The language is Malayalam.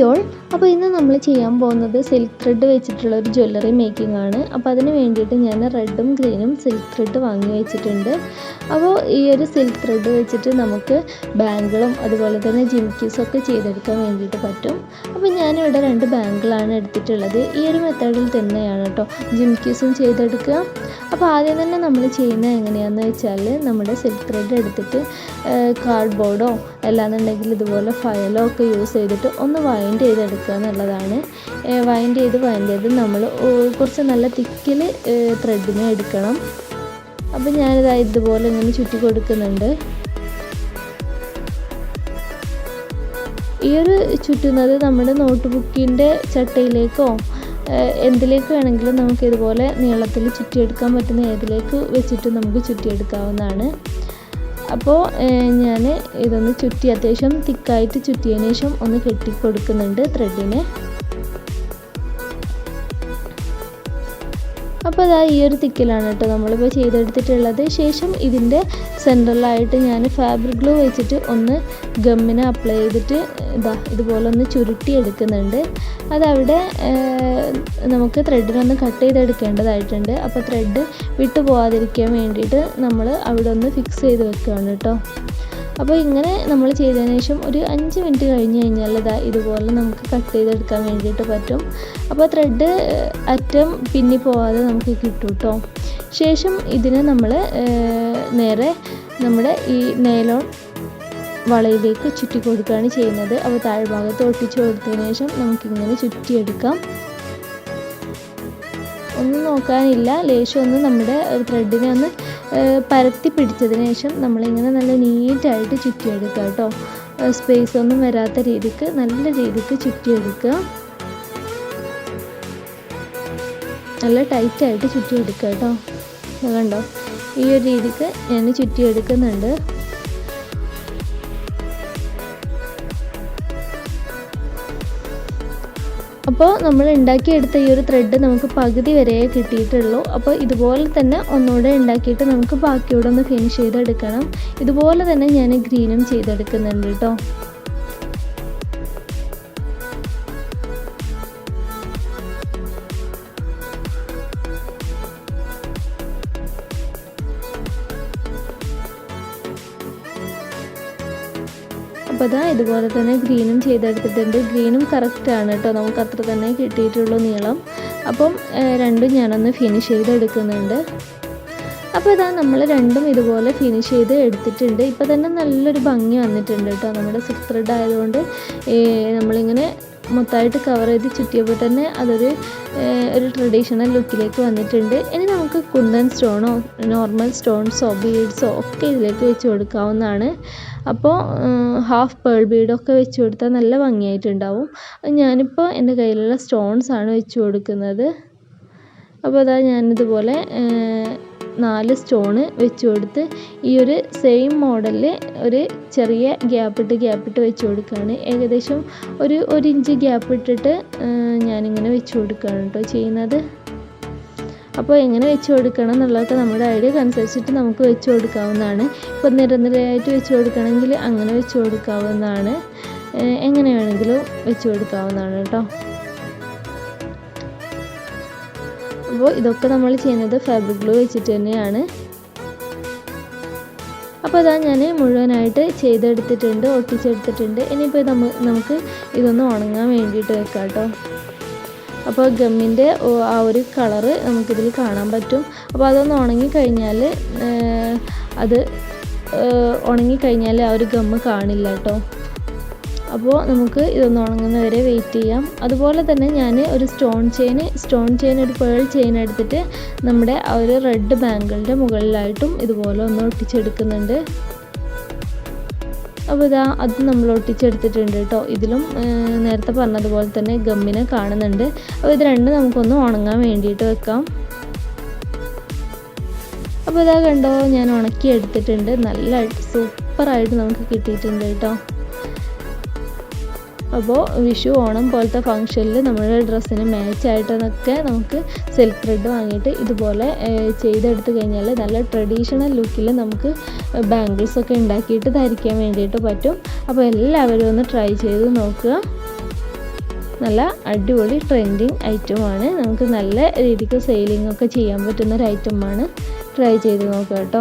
mayor അപ്പോൾ ഇന്ന് നമ്മൾ ചെയ്യാൻ പോകുന്നത് സിൽക്ക് ത്രെഡ് വെച്ചിട്ടുള്ള ഒരു ജ്വല്ലറി മേക്കിംഗ് ആണ്. അപ്പോൾ അതിന് വേണ്ടിയിട്ട് ഞാൻ റെഡും ഗ്രീനും സിൽക്ക് ത്രെഡ് വാങ്ങി വെച്ചിട്ടുണ്ട്. അപ്പോൾ ഈ ഒരു സിൽക്ക് ത്രെഡ് വെച്ചിട്ട് നമുക്ക് ബാങ്കിളും അതുപോലെ തന്നെ ജിംക്കീസും ഒക്കെ ചെയ്തെടുക്കാൻ വേണ്ടിയിട്ട് പറ്റും. അപ്പോൾ ഞാനിവിടെ രണ്ട് ബാങ്കിളാണ് എടുത്തിട്ടുള്ളത്. ഈ ഒരു മെത്തേഡിൽ തന്നെയാണ് കേട്ടോ ജിംക്കീസും ചെയ്തെടുക്കുക. അപ്പോൾ ആദ്യം തന്നെ നമ്മൾ ചെയ്യുന്നത് എങ്ങനെയാണെന്ന് വെച്ചാൽ നമ്മുടെ സിൽക്ക് ത്രെഡ് എടുത്തിട്ട് കാർഡ്ബോർഡോ അല്ലാന്നുണ്ടെങ്കിൽ ഇതുപോലെ ഫയലോ ഒക്കെ യൂസ് ചെയ്തിട്ട് ഒന്ന് വൈൻഡ് ചെയ്തെടുക്കുക. എന്നുള്ളതാണ്. വൈൻഡ് ചെയ്ത് വൈൻഡ് ചെയ്ത് നമ്മൾ കുറച്ച് നല്ല തിക്കിൽ ത്രെഡിനെ എടുക്കണം. അപ്പോൾ ഞാനിത് ഇതുപോലെ ഇങ്ങനെ ചുറ്റി കൊടുക്കുന്നുണ്ട്. ഈ ഒരു ചുറ്റുന്നത് നമ്മുടെ നോട്ട് ബുക്കിന്റെ ചട്ടയിലേക്കോ എന്തിലേക്ക് വേണമെങ്കിലും നമുക്ക് ഇതുപോലെ നീളത്തിൽ ചുറ്റിയെടുക്കാൻ പറ്റുന്ന ഏതിലേക്ക് വെച്ചിട്ട് നമുക്ക് ചുറ്റിയെടുക്കാവുന്നതാണ്. അപ്പോൾ ഞാൻ ഇതൊന്ന് ചുറ്റി അത്യാവശ്യം തിക്കായിട്ട് ചുറ്റിയതിന് ശേഷം ഒന്ന് കെട്ടിക്കൊടുക്കുന്നുണ്ട് ത്രെഡിനെ അപ്പോൾ അതാ ഈ ഒരു തിക്കിലാണ് കേട്ടോ നമ്മളിപ്പോൾ ചെയ്തെടുത്തിട്ടുള്ളത്. ശേഷം ഇതിന്റെ സെൻട്രലായിട്ട് ഞാൻ ഫാബ്രിക് ഗ്ലൂ വെച്ചിട്ട് ഒന്ന് ഗമ്മിനെ അപ്ലൈ ചെയ്തിട്ട് ഇതാ ഇതുപോലെ ഒന്ന് ചുരുട്ടി എടുക്കുന്നുണ്ട് അതവിടെ നമുക്ക് ത്രെഡിനൊന്ന് കട്ട് ചെയ്തെടുക്കേണ്ടതായിട്ടുണ്ട്. അപ്പോൾ ത്രെഡ് വിട്ടു പോകാതിരിക്കാൻ വേണ്ടിയിട്ട് നമ്മൾ അവിടെ ഒന്ന് ഫിക്സ് ചെയ്ത് വെക്കുകയാണ് കേട്ടോ. അപ്പോൾ ഇങ്ങനെ നമ്മൾ ചെയ്തതിന് ശേഷം ഒരു അഞ്ച് മിനിറ്റ് കഴിഞ്ഞ് കഴിഞ്ഞാൽ ഇതാ ഇതുപോലെ നമുക്ക് കട്ട് ചെയ്തെടുക്കാൻ വേണ്ടിയിട്ട് പറ്റും. അപ്പോൾ ത്രെഡ് അറ്റം പിന്നി പോവാതെ നമുക്ക് കിട്ടും കേട്ടോ ശേഷം ഇതിനെ നമ്മൾ നേരെ നമ്മുടെ ഈ നെയിലോൺ വളയിലേക്ക് ചുറ്റി കൊടുക്കുകയാണ് ചെയ്യുന്നത്. അപ്പോൾ താഴ്ഭാഗത്ത് ഒട്ടിച്ചു കൊടുത്തതിന് ശേഷം നമുക്കിങ്ങനെ ചുറ്റിയെടുക്കാം. ഒന്നും നോക്കാനില്ല. ലേശം ഒന്ന് നമ്മുടെ ത്രെഡിനെ ഒന്ന് പരത്തി പിടിച്ചതിന് ശേഷം നമ്മളിങ്ങനെ നല്ല നീറ്റായിട്ട് ചുറ്റിയെടുക്കുക കേട്ടോ. സ്പേസ് ഒന്നും വരാത്ത രീതിക്ക് നല്ല രീതിക്ക് ചുറ്റിയെടുക്കുക. നല്ല ടൈറ്റായിട്ട് ചുറ്റിയെടുക്കുക കേട്ടോ. കണ്ടോ? ഈ ഒരു രീതിക്ക് ഞാൻ ചുറ്റിയെടുക്കുന്നുണ്ട്. അപ്പോൾ നമ്മൾ ഉണ്ടാക്കിയെടുത്ത ഈ ഒരു ത്രെഡ് നമുക്ക് പകുതി വരെ കിട്ടിയിട്ടുള്ളൂ. അപ്പോൾ ഇതുപോലെ തന്നെ ഒന്നുകൂടെ ഉണ്ടാക്കിയിട്ട് നമുക്ക് ബാക്കിയോടെ ഒന്ന് ഫിനിഷ് ചെയ്തെടുക്കണം. ഇതുപോലെ തന്നെ ഞാൻ ഗ്രീനും ചെയ്തെടുക്കുന്നുണ്ട് കേട്ടോ. അപ്പോൾ അതാ ഇതുപോലെ തന്നെ ഗ്രീനും ചെയ്തെടുത്തിട്ടുണ്ട്. ഗ്രീനും കറക്റ്റാണ് കേട്ടോ നമുക്ക് അത്ര തന്നെ കിട്ടിയിട്ടുള്ളൂ നീളം. അപ്പം രണ്ടും ഞാനൊന്ന് ഫിനിഷ് ചെയ്തെടുക്കുന്നുണ്ട്. അപ്പോൾ ഇതാ നമ്മൾ രണ്ടും ഇതുപോലെ ഫിനിഷ് ചെയ്ത് എടുത്തിട്ടുണ്ട്. ഇപ്പോൾ തന്നെ നല്ലൊരു ഭംഗി വന്നിട്ടുണ്ട് കേട്ടോ. നമ്മുടെ സിക്സ് ത്രെഡ് ആയതുകൊണ്ട് നമ്മളിങ്ങനെ മൊത്തമായിട്ട് കവർ ചെയ്ത് ചുറ്റിയപ്പോൾ തന്നെ അതൊരു ഒരു ട്രഡീഷണൽ ലുക്കിലേക്ക് വന്നിട്ടുണ്ട്. ഇനി നമുക്ക് കുന്തൻ സ്റ്റോണോ നോർമൽ സ്റ്റോൺസോ ബീഡ്സോ ഒക്കെ ഇതിലേക്ക് വെച്ച് കൊടുക്കാവുന്നതാണ്. അപ്പോൾ ഹാഫ് പേൾ ബീഡൊക്കെ വെച്ച് കൊടുത്താൽ നല്ല ഭംഗിയായിട്ടുണ്ടാവും. ഞാനിപ്പോൾ എന്റെ കയ്യിലുള്ള സ്റ്റോൺസ് ആണ് വെച്ച് കൊടുക്കുന്നത്. അപ്പോൾ അതാ ഞാനിതുപോലെ നാല് സ്റ്റോണ് വെച്ച് കൊടുത്ത് ഈ ഒരു സെയിം മോഡലിൽ ഒരു ചെറിയ ഗ്യാപ്പിട്ട് ഗ്യാപ്പിട്ട് വെച്ച് കൊടുക്കുകയാണ് ഏകദേശം ഒരു ഒരു ഇഞ്ച് ഗ്യാപ്പ് ഞാനിങ്ങനെ വെച്ച് കൊടുക്കുകയാണ് കേട്ടോ ചെയ്യുന്നത്. അപ്പോൾ എങ്ങനെ വെച്ച് കൊടുക്കണം എന്നുള്ളതൊക്കെ നമ്മുടെ ഐഡിയക്ക് അനുസരിച്ചിട്ട് നമുക്ക് വെച്ച് കൊടുക്കാവുന്നതാണ്. ഇപ്പോൾ നിരനിരയായിട്ട് വെച്ച് കൊടുക്കണമെങ്കിൽ അങ്ങനെ വെച്ച് കൊടുക്കാവുന്നതാണ്. എങ്ങനെ വേണമെങ്കിലും വെച്ച് കൊടുക്കാവുന്നതാണ് കേട്ടോ അപ്പോൾ ഇതൊക്കെ നമ്മൾ ചെയ്യുന്നത് ഫാബ്രിക് ഗ്ലൂ വെച്ചിട്ട് തന്നെയാണ്. അപ്പോൾ അതാ ഞാൻ മുഴുവനായിട്ട് ചെയ്തെടുത്തിട്ടുണ്ട് ഒട്ടിച്ചെടുത്തിട്ടുണ്ട്. ഇനിയിപ്പോൾ നമുക്ക് ഇതൊന്ന് ഉണങ്ങാൻ വേണ്ടിയിട്ട് വെക്കാം കേട്ടോ. അപ്പോൾ ഗമ്മിന്റെ ആ ഒരു കളറ് നമുക്കിതിൽ കാണാൻ പറ്റും. അപ്പോൾ അതൊന്ന് ഉണങ്ങിക്കഴിഞ്ഞാൽ അത് ഉണങ്ങിക്കഴിഞ്ഞാൽ ആ ഒരു ഗമ്മ് കാണില്ല കേട്ടോ. അപ്പോൾ നമുക്ക് ഇതൊന്ന് ഉണങ്ങുന്നവരെ വെയിറ്റ് ചെയ്യാം. അതുപോലെ തന്നെ ഞാൻ ഒരു സ്റ്റോൺ ചെയിൻ സ്റ്റോൺ ചെയിൻ ഒരു പേൾ ചെയിൻ എടുത്തിട്ട് നമ്മുടെ ആ ഒരു റെഡ് ബാങ്കിളിന്റെ മുകളിലായിട്ടും ഇതുപോലെ ഒന്ന് ഒട്ടിച്ചെടുക്കുന്നുണ്ട്. അപ്പോൾ ഇതാ അത് നമ്മൾ ഒട്ടിച്ചെടുത്തിട്ടുണ്ട് കേട്ടോ. ഇതിലും നേരത്തെ പറഞ്ഞതുപോലെ തന്നെ ഗമ്മിനെ കാണുന്നുണ്ട്. അപ്പോൾ ഇത് രണ്ടും നമുക്കൊന്ന് ഉണങ്ങാൻ വേണ്ടിയിട്ട് വെക്കാം. അപ്പോൾ ഇതാ കണ്ടോ ഞാൻ ഉണക്കി എടുത്തിട്ടുണ്ട് നല്ല സൂപ്പറായിട്ട് നമുക്ക് കിട്ടിയിട്ടുണ്ട് കേട്ടോ. അപ്പോൾ വിഷു ഓണം പോലത്തെ ഫംഗ്ഷനിൽ നമ്മുടെ ഡ്രസ്സിന് മാച്ചായിട്ടെന്നൊക്കെ നമുക്ക് സിൽക്ക് ത്രെഡ് വാങ്ങിയിട്ട് ഇതുപോലെ ചെയ്തെടുത്ത് കഴിഞ്ഞാൽ നല്ല ട്രഡീഷണൽ ലുക്കിൽ നമുക്ക് ബാംഗിൾസൊക്കെ ഉണ്ടാക്കിയിട്ട് ധരിക്കാൻ വേണ്ടിയിട്ട് പറ്റും. അപ്പോൾ എല്ലാവരും ഒന്ന് ട്രൈ ചെയ്ത് നോക്കുക. നല്ല അടിപൊളി ട്രെൻഡിങ് ഐറ്റമാണ് നമുക്ക് നല്ല രീതിക്ക് സെയിലിംഗ് ഒക്കെ ചെയ്യാൻ പറ്റുന്ന ഒരു ഐറ്റമാണ് ട്രൈ ചെയ്ത് നോക്കുക കേട്ടോ.